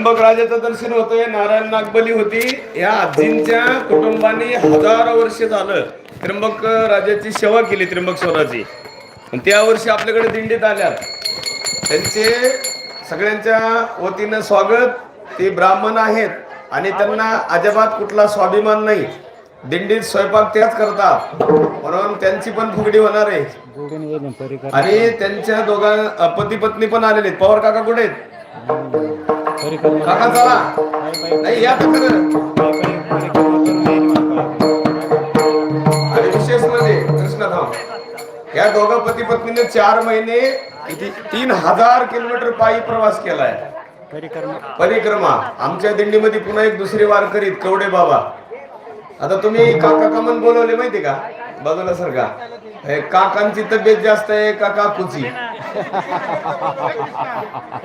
त्र्यंबक राजाचं दर्शन होतंय. नारायण नागबली होती. या आजींच्या कुटुंबाने हजारो वर्ष झालं त्र्यंबक राजाची सेवा केली त्र्यंबक स्वराची त्या वर्षी आपल्याकडे दिंडीत आल्या त्यांचे सगळ्यांच्या वतीनं स्वागत. ते ब्राह्मण आहेत आणि त्यांना अजिबात कुठला स्वाभिमान नाही. दिंडीत स्वयंपाक त्याच करतात. म्हणून त्यांची पण फुगडी होणार आहे. आणि त्यांच्या दोघां पती पत्नी पण आलेले आहेत. पवार काका कुठे आहेत? काका चला. नाही या आणि विशेष म्हणजे कृष्णधाम. या दोघा पती पत्नीने चार महिने तीन हजार किलोमीटर पायी प्रवास केलाय. परिक्रमा. परिक्रमा आमच्या दिंडीमध्ये पुन्हा एक दुसरी वार करीत कवडे बाबा. आता तुम्ही काका कमन बोलवले माहिती का? बाजूला सर काकांची तब्येत जास्त आहे का काकूची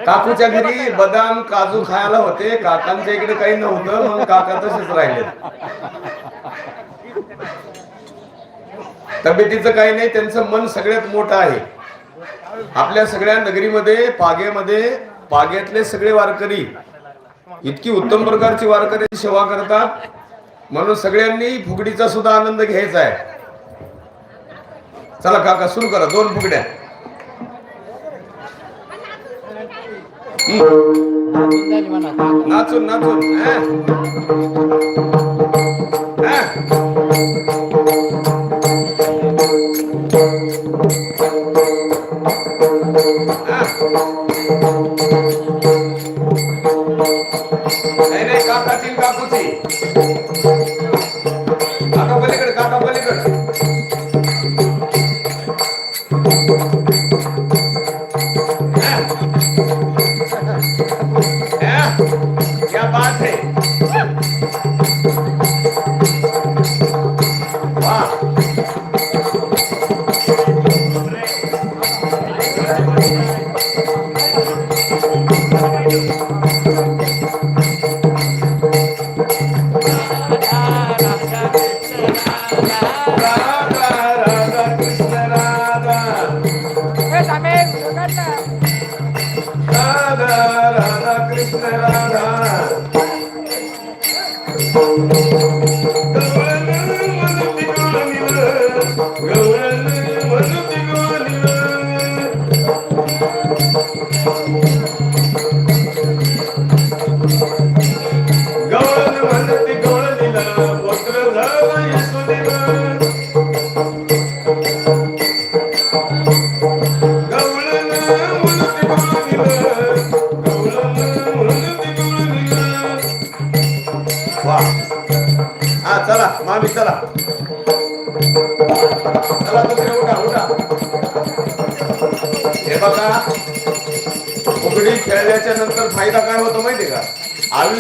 काकूच्या घरी बदाम काजू खायला होते. काकांच्या इकडे काही नव्हतं म्हणून काका तसेच राहिले. तब्येतीचं काही नाही त्यांचं मन सगळ्यात मोठं आहे. आपल्या सगळ्या नगरीमध्ये पागेमध्ये पागेतले सगळे वारकरी इतकी उत्तम प्रकारची वारकरी सेवा करतात. म्हणून सगळ्यांनी फुगडीचा सुद्धा आनंद घ्यायचा आहे. चला काका सुरू करा. दोन फुगड्या. नाचून झाली म्हणा नाचून नाचून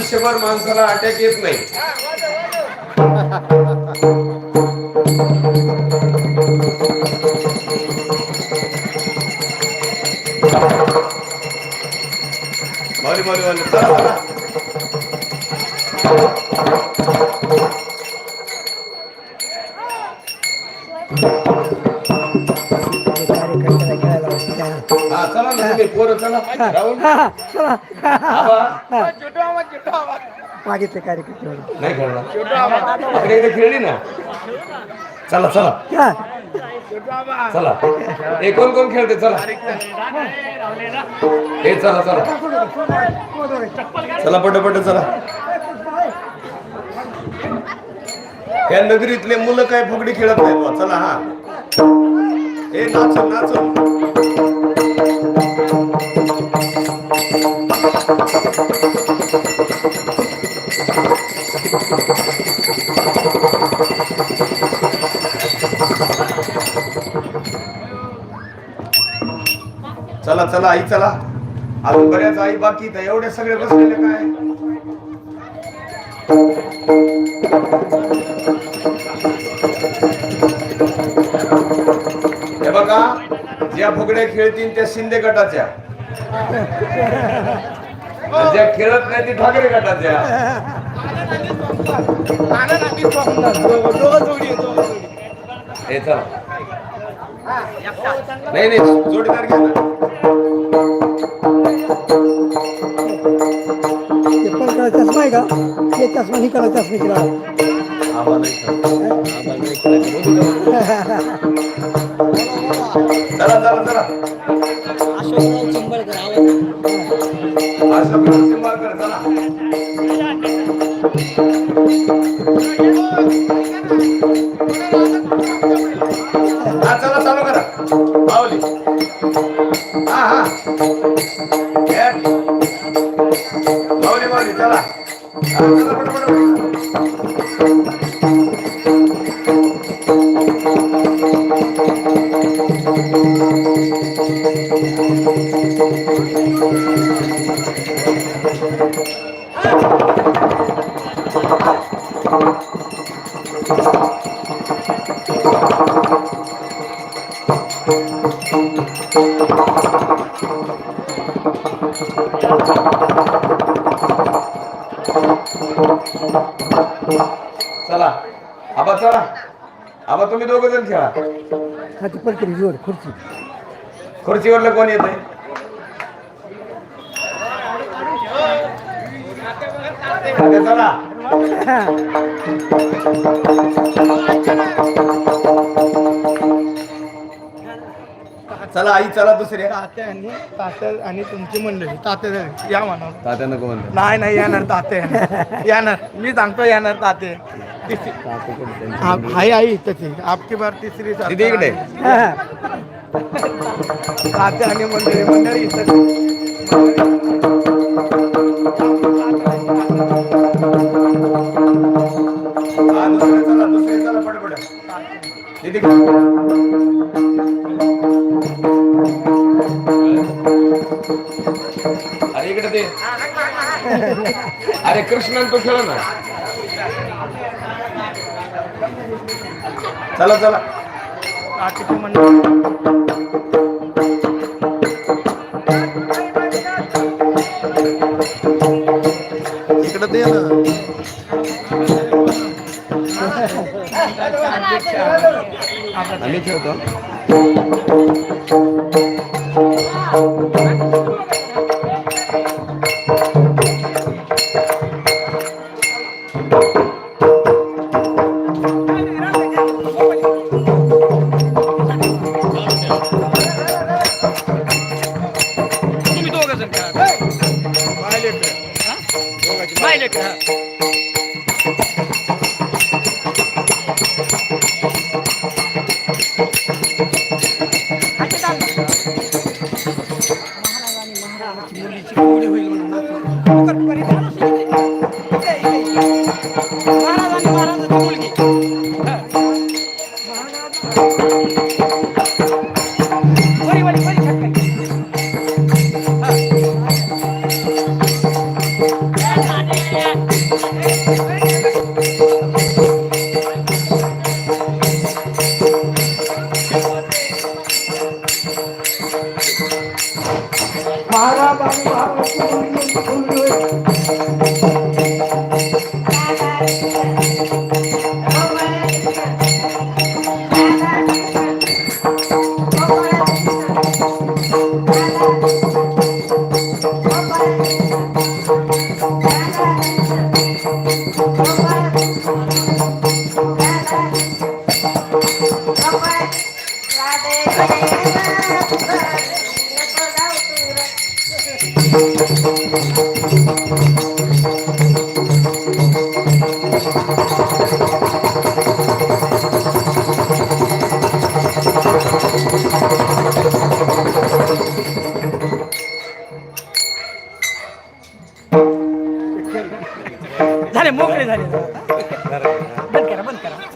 आयुष्यभर माणसाला अटॅक येत नाही. मारी मारी मारी चला. चला हा चला ना तुम्ही पोरं चला. राहुल. मागितले कार्यक्रम नाही खेळणार. खेळली ना? चला चला. चला. हे कोण कोण खेळते? चला. हे चला चला. चला पट पट चला. या नगरीतले मुलं काय फुगडी खेळत नाही बुवा. चला हा. हे नाचून नाचून. चला चला आई चला. अजून बऱ्याच आई बाकी तर एवढे सगळे बसलेले काय? हे बघा ज्या फुगड्या खेळतील त्या शिंदे गटाच्या. ज्या खेळत नाही ती ठाकरे गटाच्या. हे चला. नाही नाही जोडीदार घ्या ना. नाही का? ते चष्मा चष्मा आम्हाला इकडं. आम्हाला इकडं. चला चला चला. अशोकराव चिंबळकर आवाज. असं करून चिंबाळकर, चला. चला दोघ जण खेळा जोर खुर्ची. खुर्चीवरलं कोण येत चला चला आई चला दुसऱ्या तात्या आणि तात्या आणि तुमची मंडळी तात्या. या म्हणा तात्या नको म्हणतो नाही नाही येणार तात्या येणार. मी सांगतो येणार ताते आई आई तशी आपकी बार तिसरी दीदी इकडे. आणि मंडळी मंडळी इथं. हा दुसरे चला दुसरे चला पटपट दीदी अरे इकडे ते अरे कृष्ण तो खेळ ना चला चला. इकडे ते ना आम्ही खेळतो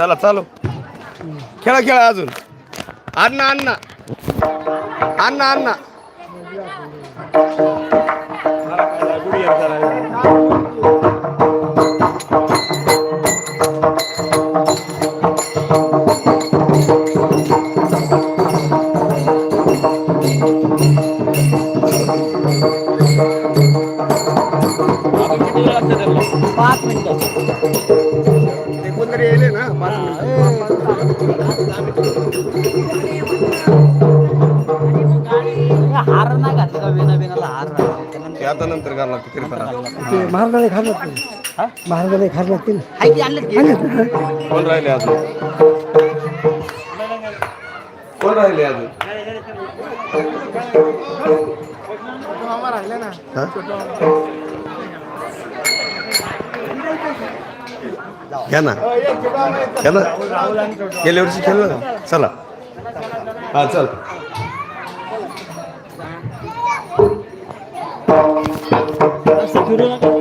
चला चालू. खेळा खेळा अजून. अण्णा अण्णा. अण्णा अण्णा. पाच मिनिटं. हार नाही घातलं का विना विनाला हार नाही ते आता नंतर घालणार ते. कृपा ते महाराजाला हार लागतील हाय की आणलं की? कोण राहिले अजून? कोण राहिले अजून? हा? घ्या ना. घ्या ना. गेल्या वर्षी खेळलं ना? चला. हा चल. आता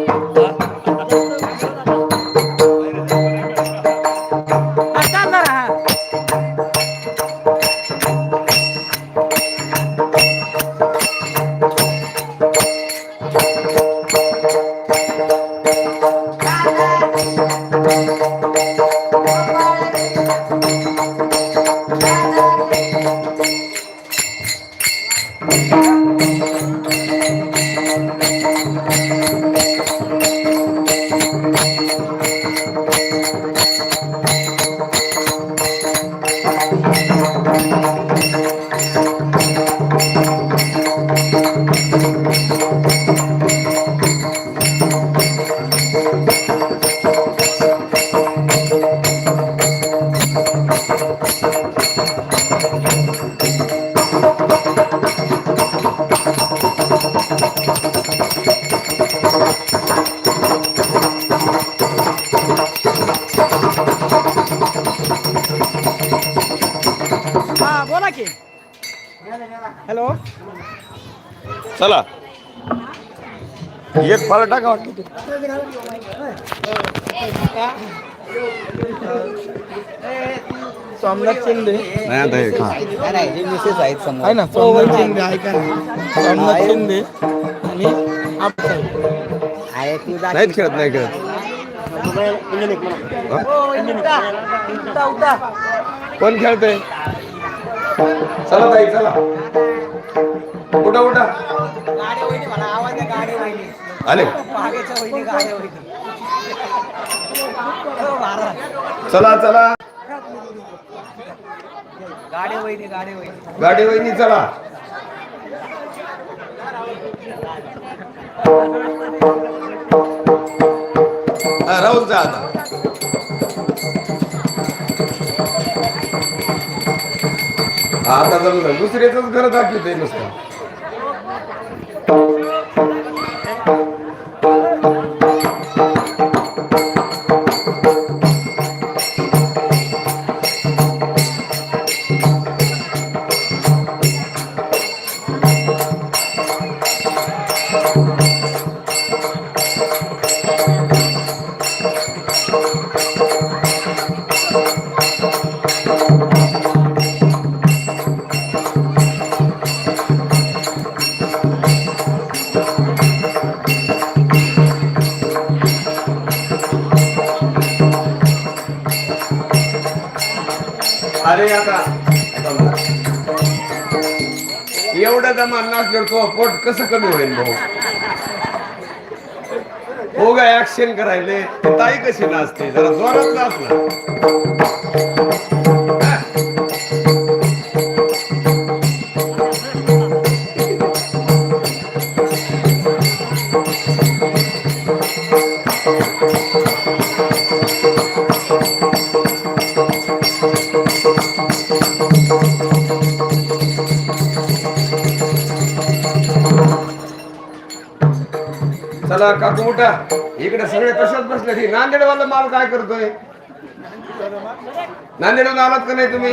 एक फळ टाका वाटतं. सोमनाथ शिंदे. नाही आता हे खा. आहे ना सोमनाथ शिंदे ऐका ना. सोमनाथ शिंदे आणि आपसाहेब नाहीत खेळत नाही खेळत? कोण खेळतंय? चला ताई चला. उठा उठा. आले? चला चला. गाडी वहिनी चला. राहून जा आता. आता जमलं. दुसऱ्याच घर दाखवते नुसतं. दमान नसल्यावर तो पोट कसं कमी होईल भाऊ? हो गा ऍक्शन करायले. ताई कशी नाचते? जरा जोरात नाच ना. Thank you. चला काकू उठा. इकडे सगळे तशाच बसले? ही नांदेडवाला माल काय करतोय? नांदेडहून आलात का नाही तुम्ही?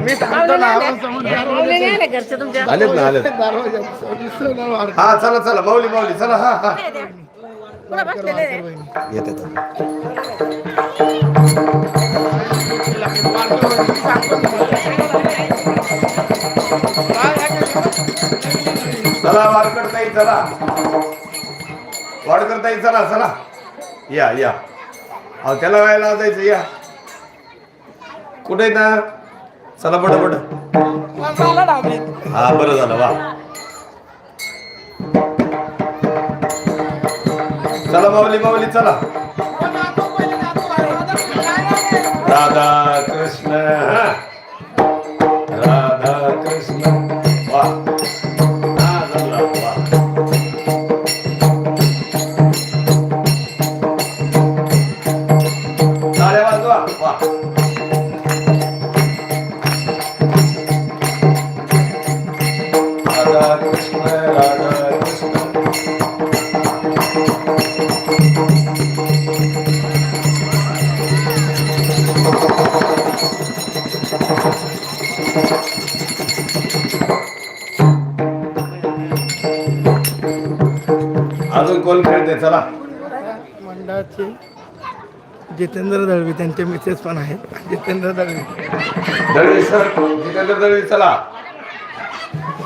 मी थांबतो ना आलेत ना आलेत. हा चला चला माऊली माऊली चला हा हा. वाडकर वहिनी. येते चला वहिनी करता येईल चला. वाडकर ताई चला वाडकर ताई चला. चला या या. अहो त्याला व्हायला जायचं या. कुठे ना? चला पट पट हा बरं झालं वा. चला माऊली माऊली चला. दादा कृष्ण मंडळाचे जितेंद्र दळवी त्यांचे मिसेस पण आहेत. जितेंद्र दळवी. दळवी सर जितेंद्र दळवी चला.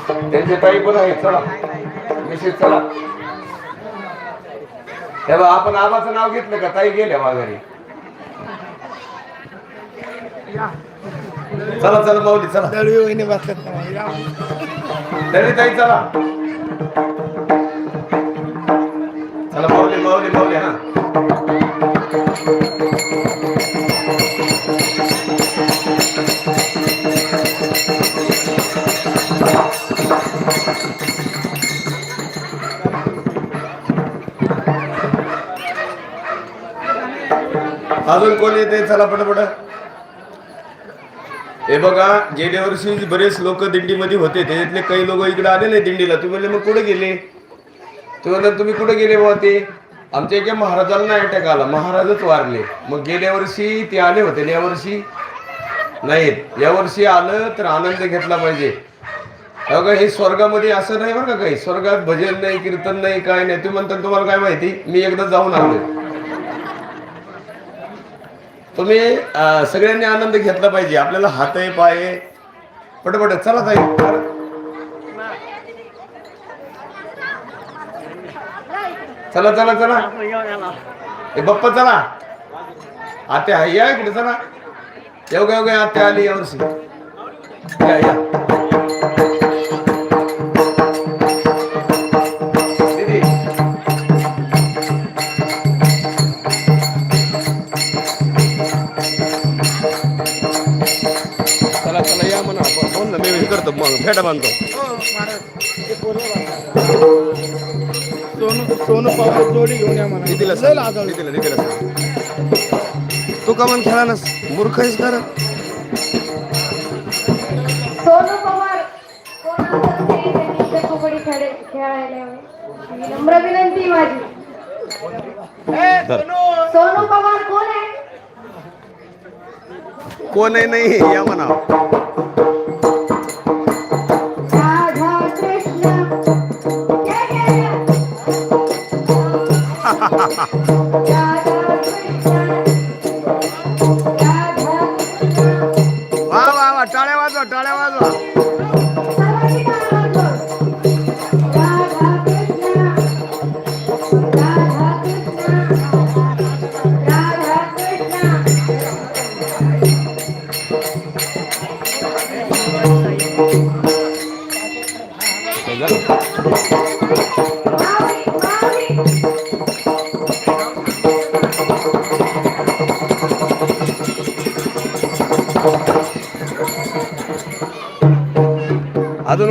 त्यांचे ताई पण आहेत चला. निश्चित चला. तेव्हा आपण आबाचं नाव घेतलं का? ताई गेल्या माघारी. चला चला माऊली चला. दळवी वहिनी बसतात ना. या. दळवी ताई चला. चला माऊली माऊली माऊली हा. अजून कोण येते? चला पटापट. हे बघा गेल्या वर्षी बरेच लोक दिंडीमध्ये होते. त्याच्यातले काही लोक इकडे आले नाही दिंडीला. तुम्ही म्हणले मग कुठे गेले? तुम्ही तुम्ही कुठे गेले बाबा ते? आमच्या एका महाराजांना अटॅक आला. महाराजच वारले. मग गेल्या वर्षी ते आले होते. आणि यावर्षी नाहीत. यावर्षी आलं तर आनंद घेतला पाहिजे. अगं हे स्वर्गामध्ये असं नाही बरं का काही. स्वर्गात भजन नाही कीर्तन नाही काय नाही. तुम्ही म्हणता तुम्हाला काय माहिती? मी एकदा जाऊन आलोय. तुम्ही सगळ्यांनी आनंद घेतला पाहिजे. आपल्याला हात आहे पाय पटपट. चला ताई. चला चला चला. ए बप्पा चला. आत्या आहे, या इकडे चला. येऊ येऊ आत्या आली यावर्षी या या. चला बोल ना मी हे करतो मग फेटा बांधतो सोनू सोनू जोडी घेऊन या म्हणा नितीला लय सांग, लाजाळू. नितीला नितीला सांग. तू का मन खेळा ना मूर्ख आहेस कर सोनू पवार कोणाला त्यांनी कबड्डी खेळ खेळायला यावे. नम्र विनंती माझी सोनू पवार कोण आहे कोण आहे नाही या म्हणा 哈哈。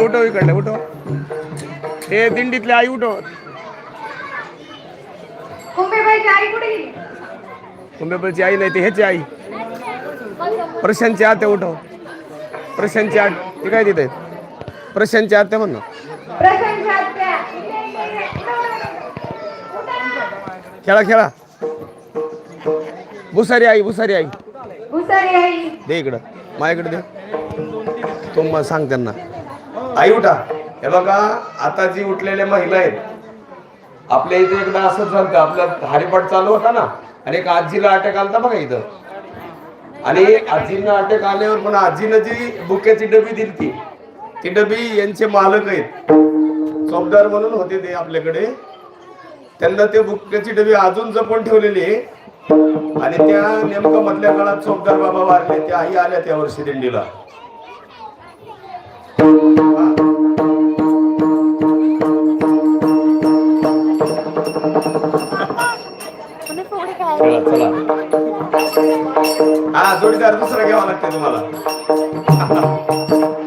उठव इकडले उठव. हे दिंडीतले आई उठव. कुंभेबाईची आई नाही ते ह्याची आई. प्रशांतची आत्या उठव. प्रशांतची आत ती काय तिथे? प्रशांतची आत्या म्हण. ना प्रशंसा आत्या. इथे, इथे, इथे. खेळा खेळा. भुसारी आई भुसारी आई. भुसारी आई. दे इकडं. माझ्याकडे दे. तो मग सांग त्यांना. आई उठा. हे बघा आता जी उठलेल्या महिला आहेत आपल्या इथे एकदा असंच झालं आपलं आपला चालू होता ना आणि एक आजीला अटॅक आलता बघा इथं. आणि आजींना अटॅक आल्यावर पण आजीनं जी बुक्याची डबी दिली ती ती डबी यांचे मालक आहेत. चौकदार म्हणून होते ते आपल्याकडे. त्यांना ते बुक्याची डबी अजून जपून ठेवलेली आहे. आणि त्या नेमकं मधल्या काळात चौकदार बाबा वारले त्या आई आल्या त्या वर्षी दिंडीला. हा जोडीदार दुसरा घ्यावा लागते तुम्हाला.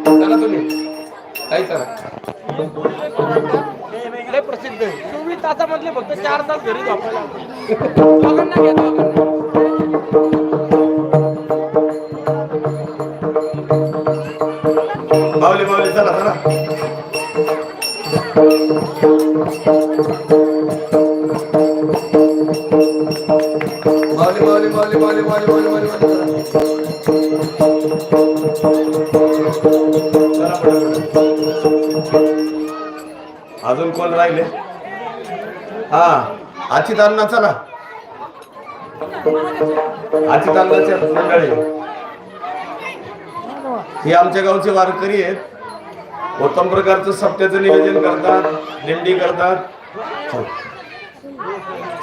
चला तुम्ही. काही चला प्रसिद्ध चोवीस तासामधले फक्त चार तास घरी झोपायला. माऊली माऊली चला चला. माऊली अजून कोण राहिले? हा आची तांना चला. आची तांनाचे मंडळी. ही आमच्या गावचे वारकरी आहेत. उत्तम प्रकारचं सप्त्याचं निवेदन करतात दिंडी करतात.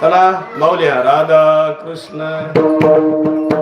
चला माऊल्या राधा कृष्ण.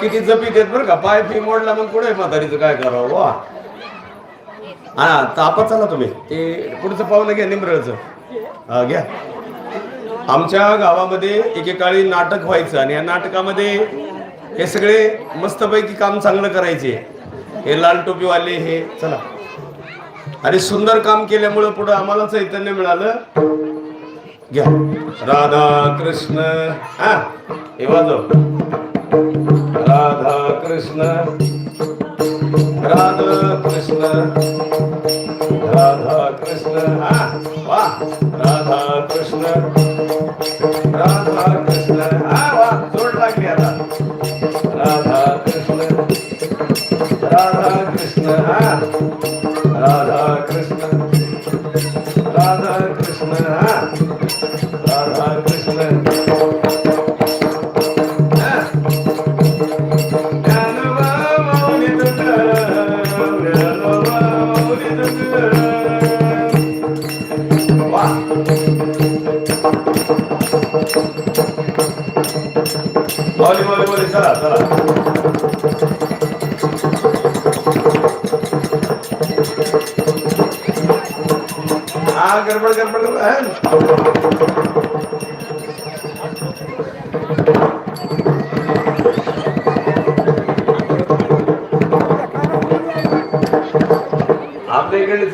किती जपीत आहेत बरं का? पाय फी मोडला मग पुढे म्हातारीचं काय करावं वा. हा तापत चला तुम्ही. ते पुढचं पावलं घ्या निमरळचं. घ्या. आमच्या गावामध्ये एकेकाळी नाटक व्हायचं आणि या नाटकामध्ये हे सगळे मस्तपैकी काम चांगलं करायचे. हे लाल टोपीवाले हे चला. आणि सुंदर काम केल्यामुळं पुढं आम्हाला चैतन्य मिळालं. घ्या. राधा कृष्ण हा हे वाजव. राधा कृष्ण राधा कृष्ण राधा कृष्ण हा वा राधा कृष्ण राधा कृष्ण हा वा जोड लागली आता.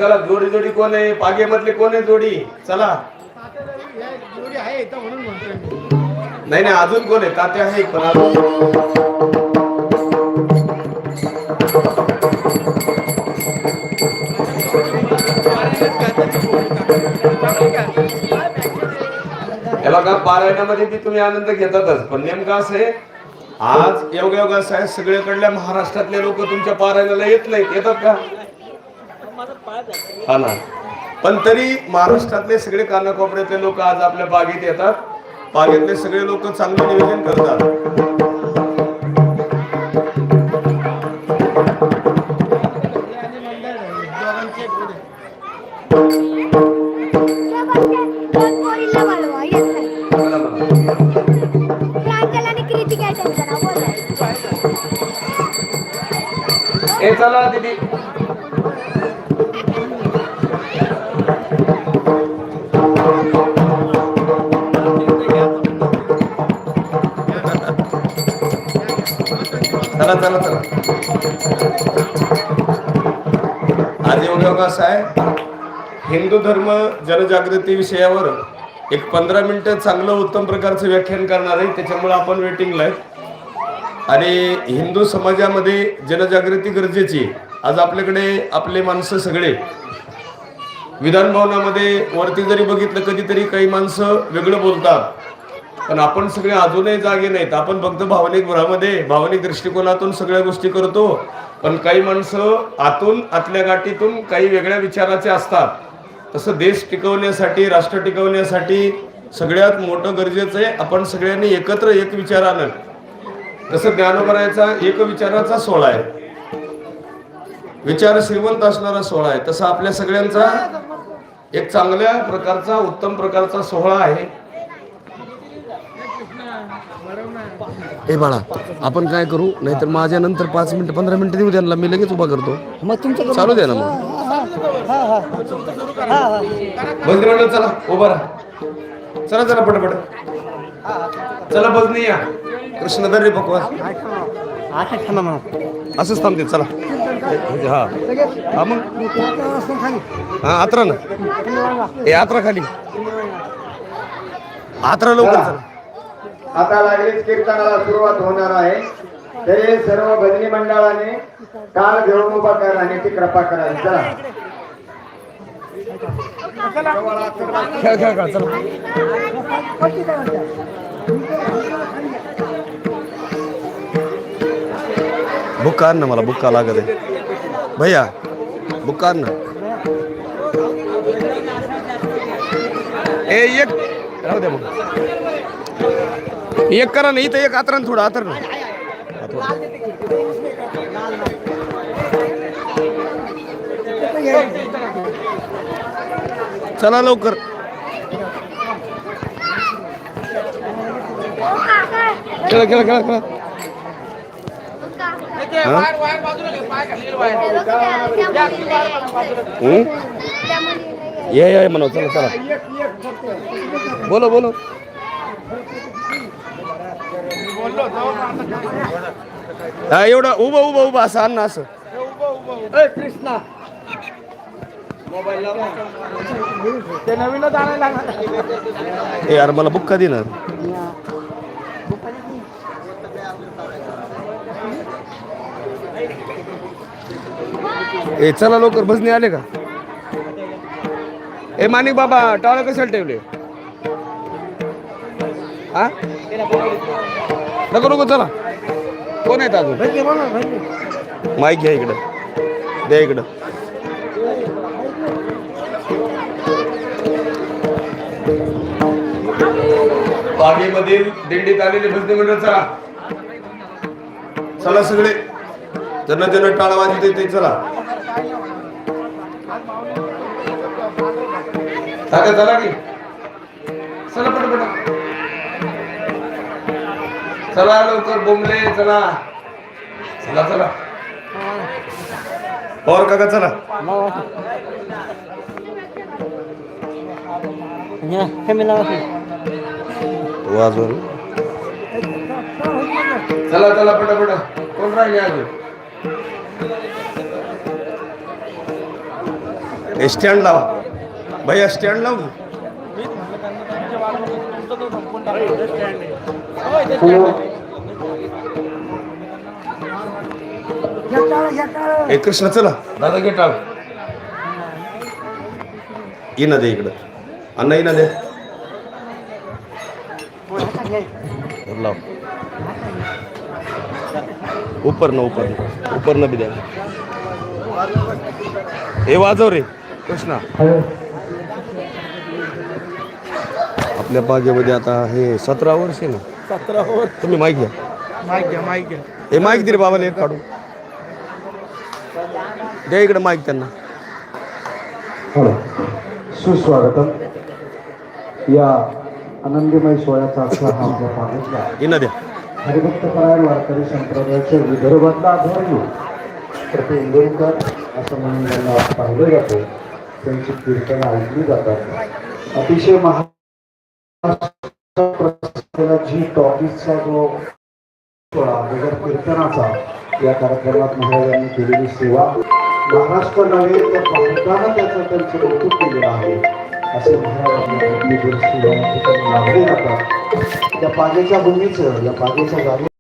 चला जोडी जोडी कोण आहे? पागे मधले कोण आहे जोडी? चला. जोडी आहे इथं म्हणून म्हणतोय नाही नाही अजून कोण आहे? तात्या आहे पण अजून. बघा पारायणामध्ये बी तुम्ही आनंद घेतातच पण नेमकं असं आहे आज योगा योगा साहेब सगळीकडल्या महाराष्ट्रातले लोक तुमच्या पारायणाला येत नाहीत येतात का? हा ना. पण तरी महाराष्ट्रातले सगळे कानाकोपऱ्यातले लोक आज आपल्या बागेत येतात. बागेतले सगळे लोक चांगलं नियोजन करतात. हे आणि चला चला चला. आज एवढं योगा असं आहे हिंदू धर्म जनजागृती विषयावर एक पंधरा मिनिटं चांगलं उत्तम प्रकारचं व्याख्यान करणार आहे त्याच्यामुळे आपण वेटिंगला आहे. आणि हिंदू समाजामध्ये जनजागृती गरजेची. आज आपल्याकडे आपले माणसं सगळे. विधान भवनामध्ये वरती जरी बघितलं कधीतरी काही माणसं वेगळं बोलतात. पण आपण सगळे अजूनही जागे नाहीत. आपण फक्त भावनिक भ्रामध्ये भावनिक दृष्टिकोनातून सगळ्या गोष्टी करतो. पण काही माणसं आतून आतल्या गाठीतून काही वेगळ्या विचाराचे असतात. तसं देश टिकवण्यासाठी राष्ट्र टिकवण्यासाठी सगळ्यात मोठं गरजेचं आहे आपण सगळ्यांनी एकत्र एक विचारानं. तसं ज्ञानोबरायचा एक विचाराचा सोहळा आहे. विचार श्रीमंत असणारा सोहळा आहे. तसा आपल्या सगळ्यांचा एक चांगल्या प्रकारचा उत्तम प्रकारचा सोहळा आहे. ए बाळा आपण काय करू? नाहीतर माझ्या नंतर पाच मिनिटं पंधरा मिनिटं देऊ त्यांना. मी लगेच उभा करतो. मग तुमचं चालू द्या ना मग. हा हा हा हा मंदिर चला उभा राहा. चला चला पटापट. चला बजनी या. कृष्ण दर्रे मग. असंच थांबते चला. हा. हा मग. हा आत्रा ना. ए आत्रा खाली. आत्रा लवकर चला. आता लागलीच कीर्तनाला सुरुवात होणार आहे. तरी सर्व भजनी मंडळाने काल घेऊन उभा करण्याची कृपा करावी चला. बुक्का ना मला बुक्का लागत आहे? भैया बुक्का आण ना. ए एक. राहू द्या मग. एक करा ना इथं एक आतरण ना थोडं आतर चला लवकर. खेळा खेळा खेळा खेळा. ये ये म्हणा चला चला. बोलो बोलो. हा एवढं उभं उभं उभं असं अन्न असं. कृष्णा. ते नवीनच आणायला लागणार. यार मला बुक्का दे ना ए चला लवकर भजनी आले का? ए माणिक बाबा टाळं कशाला ठेवले? हा? नको नको चला. कोण आहेत अजून? माईक घ्या इकडं. द्या इकडं. बागेमधील दिंडीत आलेले भजनी मंडळ चला. चला सगळे. ज्यांना ज्यांना टाळा वाजते ते चला. चला की. चला पटापट. चला लवकर बोंबले चला. चला चला. और काका चला. कमी लावा वाजवर चला चला पटापट. कोण राहिले अजून? ए, स्टँड लावा. भैया स्टँड लावू? ए कृष्ण चला. दादा घे टाळ ये ना दे इकडं. अण्णा ये ना दे. ऊपर न ऊपर न ऊपर न बी द्या. हे वाजव रे कृष्णा. आपल्या बागेमध्ये आता हे सतरा वर्ष आहे ना. सतरा वर तुम्ही माईक घ्या. माईक घ्या माईक घ्या. हे माईक दे रे बाबाला एक काढून. द्या इकडे माईक त्यांना. सुस्वागतम. या आनंदमय सोहळ्याचा आजचा हा आपला पागितला येणं द्या. हरिभक्त परायण वारकरी संप्रदायाच्या विदर्भातला आधार प्रति इंदोरकर असं म्हणून त्यांना पाहिलं जातं. त्यांची कीर्तनं ऐकली जातात. अतिशय महाराष्ट्राला जी टॉकीजचा जो सोहळा कीर्तनाचा या कार्यक्रमात महाराजांनी केलेली सेवा. महाराष्ट्र नव्हे तर भारतानं त्याचं त्यांचं कौतुक केलेलं आहे. असे महाराजांनी आपली सेवा लाभले जातात. त्या पागेच्या भूमीचं या पागेच्या जागे